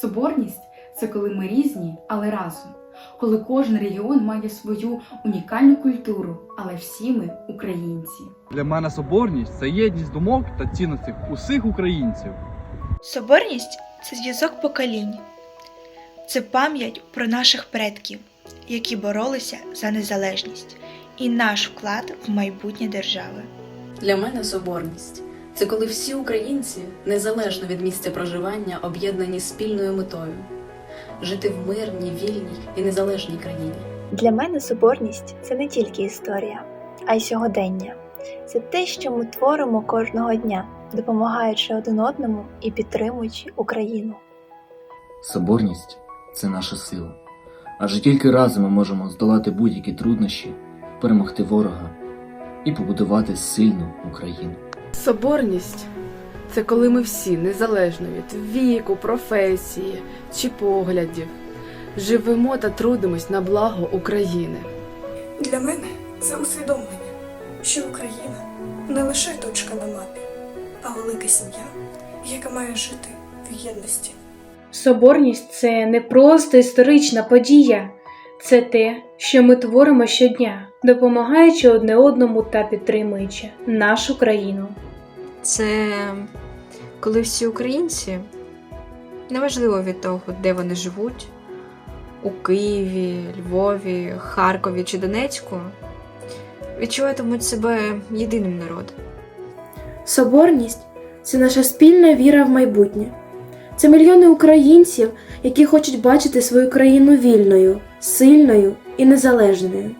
Соборність це коли ми різні, але разом. Коли кожен регіон має свою унікальну культуру, але всі ми українці. Для мене соборність це єдність думок та цінностей усіх українців. Соборність це зв'язок поколінь, це пам'ять про наших предків, які боролися за незалежність, і наш вклад в майбутнє держави. Для мене соборність це коли всі українці, незалежно від місця проживання, об'єднані спільною метою жити в мирній, вільній і незалежній країні. Для мене соборність це не тільки історія, а й сьогодення. Це те, що ми творимо кожного дня, допомагаючи один одному і підтримуючи Україну. Соборність це наша сила. Адже тільки разом ми можемо здолати будь-які труднощі, перемогти ворога і побудувати сильну Україну. Соборність це коли ми всі, незалежно від віку, професії чи поглядів, живемо та трудимось на благо України. Для мене це усвідомлення, що Україна не лише точка на мапі, а велика сім'я, яка має жити в єдності. Соборність це не просто історична подія, це те, що ми творимо щодня, допомагаючи одне одному та підтримуючи нашу країну. Це коли всі українці, неважливо від того, де вони живуть, у Києві, Львові, Харкові чи Донецьку, відчуватимуть себе єдиним народом. Соборність це наша спільна віра в майбутнє. Це мільйони українців, які хочуть бачити свою країну вільною, сильною і незалежною.